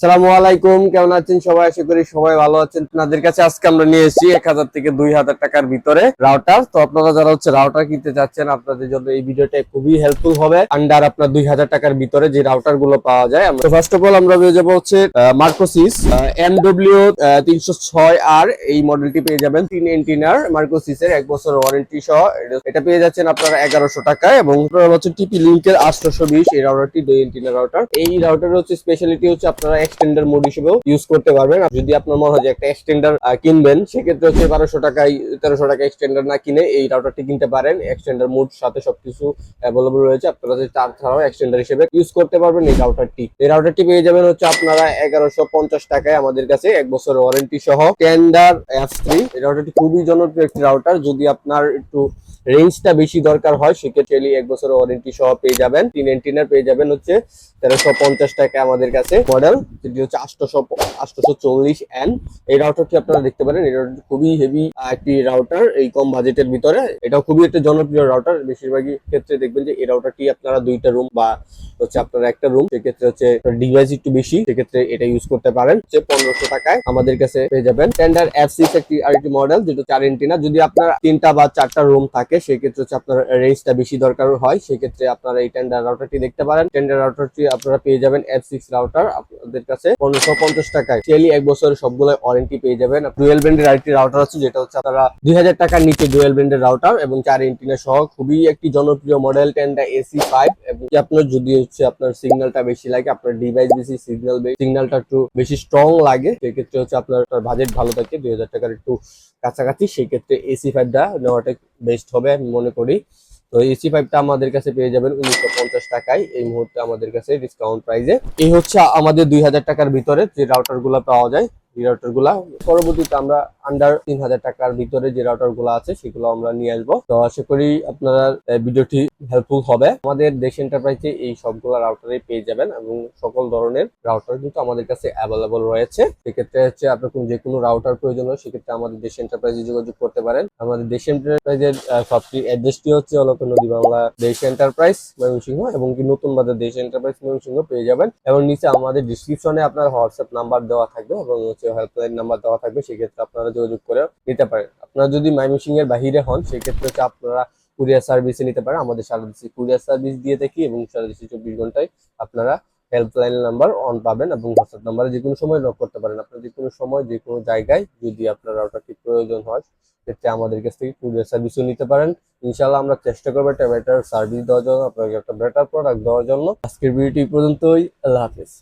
সালামু আলাইকুম, কেমন আছেন সবাই? আশা করি সবাই ভালো আছেন। আপনাদের কাছে আজকে আমরা নিয়ে এসেছি এক হাজার থেকে দুই হাজার টাকার ভিতরে রাউটার তো আপনারা যারা হচ্ছে রাউটার কিনতে চাচ্ছেন, আপনাদের জন্য এই ভিডিওটা খুবই হেল্পফুল হবে। আন্ডার আপনার দুই হাজার টাকার ভিতরে যে রাউটারগুলো পাওয়া যায়, আমরা ফার্স্ট অফ অল আমরা পেয়ে যাব হচ্ছে মার্কোসিস এম ডব্লিউ তিনশো ছয় আর এই মডেলটি পেয়ে যাবেন তিন এন্টিনার মার্কোসিসের এক বছর ওয়ারেন্টি সহ। এটা- পেয়ে যাচ্ছেন আপনারা এগারোশো টাকায় এবং হচ্ছে টিপি লিঙ্কের আটশোশো বিশ এই রাউটারটি দুই এন্টিনার রাউটার এই রাউটার হচ্ছে স্পেশালিটি হচ্ছে আপনারা এক্সটেন্ডার মোড হিসেবেও ইউজ করতে পারবেন। যদি আপনার মনে হয় যে একটা এক্সটেন্ডার কিনবেন, সেক্ষেত্রে হচ্ছে বারোশো টাকায়, তেরোশো টাকা এক্সটেন্ডার না কিনে এই রাউটারটি কিনতে পারেন। এক্সটেন্ডার মোড সাথে সবকিছু অ্যাভেলেবল রয়েছে। আপনারা তার ছাড়াও এক্সটেন্ডার হিসেবে ইউজ করতে পারবেন এই রাউটারটি এই রাউটারটি পেয়ে যাবেন হচ্ছে আপনারা এগারোশো পঞ্চাশ টাকায় আমাদের কাছে এক বছর ওয়ারেন্টি সহ টেন্ডার এফ থ্রি এই রাউটারটি খুবই জনপ্রিয় একটি রাউটার যদি আপনার একটু রেঞ্জটা বেশি দরকার হয়, সেক্ষেত্রে এক বছর ওয়ারেন্টি সহ পেয়ে যাবেন। তিন এন্টিনার পেয়ে যাবেন হচ্ছে তেরোশো পঞ্চাশ টাকা আমাদের কাছে মডেল যেটি হচ্ছে আটশোশো আটশোশো চল্লিশ এন এই রাউটারটি আপনারা দেখতে পারেন রাউটারটি খুবই হেভি একটি রাউটার এই কম বাজেটের ভিতরে। এটাও খুবই একটা জনপ্রিয় রাউটার বেশিরভাগই ক্ষেত্রে দেখবেন যে এই রাউটারটি আপনারা দুইটা রুম বা হচ্ছে আপনার একটা রুম সেক্ষেত্রে হচ্ছে ডিভাইস একটু বেশি, সেক্ষেত্রে এটা ইউজ করতে পারেন। হচ্ছে পনেরোশো টাকায় আমাদের কাছে পেয়ে যাবেন। টেন্ডার এফ সিক্স একটি আরেকটি মডেল যেটা চার এন্টিনা যদি আপনার তিনটা বা চারটা রুম থাকে, সেক্ষেত্রে হচ্ছে আপনার রেঞ্জটা বেশি দরকার হয়। সেক্ষেত্রে আপনারা এই টেন্ডার রাউটারটি দেখতে পারেন। টেন্ডার রাউটারটি আপনারা পেয়ে যাবেন এফ সিক্স রাউটার আপনাদের কাছে পনেরোশো পঞ্চাশ টাকায়। চেলি এক বছরের সবগুলো ওয়ারেন্টি পেয়ে যাবেন। ডুয়েল ব্র্যান্ডের আরেকটি রাউটার আছে, যেটা হচ্ছে আপনারা দুই হাজার টাকার নিচে ডুয়েল ব্র্যান্ডের রাউটার এবং চার এন্টিনা সহ খুবই একটি জনপ্রিয় মডেল টেন্ডা এসি ফাইভ এবং আপনার যদি হচ্ছে আপনার সিগন্যালটা বেশি লাগে, আপনার ডিভাইস বেশি সিগন্যাল সিগন্যালটা একটু বেশি স্ট্রং লাগে, সেক্ষেত্রে হচ্ছে আপনার বাজেট ভালো থাকে, দুই হাজার টাকার একটু কাছাকাছি। সেক্ষেত্রে এসি ফাইভটা নেওয়াটা বেস্ট হবে আমি মনে করি। তো এসি ফাইভটা আমাদের কাছে পেয়ে যাবেন উনিশশো পঞ্চাশ টাকায়। এই মুহূর্তে আমাদের কাছে ডিসকাউন্ট প্রাইসে এই হচ্ছে আমাদের দুই হাজার টাকার ভিতরে যে রাউটারগুলো পাওয়া যায়, এই রাউটারগুলা। পরবর্তীতে আমরা আন্ডার তিন হাজার টাকার ভিতরে যে রাউটারগুলো আছে, সেগুলো আমরা নিয়ে আসব। তো আশা করি আপনারা ভিডিওটি হেল্পফুল হবে। আমাদের দেশ এন্টারপ্রাইজে এই সবগুলো রাউটারে পেয়ে যাবেন এবং সকল ধরনের রাউটার কিন্তু আমাদের কাছে অ্যাভেলেবল রয়েছে। সেক্ষেত্রে হচ্ছে আপনার যে কোনো রাউটার প্রয়োজন হয় সেক্ষেত্রে আমাদের দেশ এন্টারপ্রাইজে যোগাযোগ করতে পারেন। আমাদের দেশ এন্টারপ্রাইজের সবটি অ্যাড্রেসটি হচ্ছে অলক নদী বাংলা দেশ এন্টারপ্রাইজ ময়মনসিংহ এবং কি নতুন বাজার দেশ এন্টারপ্রাইজ ময়মনসিংহ পেয়ে যাবেন। এবং নিচে আমাদের ডিসক্রিপশনে আপনার হোয়াটসঅ্যাপ নাম্বার দেওয়া থাকবে এবং হচ্ছে হেল্পলাইন নাম্বার দেওয়া থাকবে। সেক্ষেত্রে আপনারা যোগাযোগ করে নিতে পারেন। আপনারা যদি ময়মনসিংহ এর বাহিরে হন, সেক্ষেত্রে হচ্ছে আপনারা কুরিয়ার সার্ভিসে নিতে পারেন। আমাদের সারা দেশে কুরিয়ার সার্ভিস দিয়ে থাকি এবং সারা দেশে চব্বিশ ঘন্টায় আপনারা হেল্পলাইন নাম্বার অন পাবেন এবং হোয়াটসঅ্যাপ নাম্বারে যে কোনো সময় নক করতে পারেন। আপনার যে কোনো সময় যে কোনো জায়গায় যদি আপনার রাউটারটি প্রয়োজন হয়, সেক্ষেত্রে আমাদের কাছ থেকে কুরিয়ার সার্ভিসও নিতে পারেন। ইনশাল্লাহ আমরা চেষ্টা করব একটা বেটার সার্ভিস দেওয়ার জন্য, আপনাকে একটা বেটার প্রোডাক্ট দেওয়ার জন্য। আজকের ভিডিওটি পর্যন্তই। আল্লাহ হাফিজ।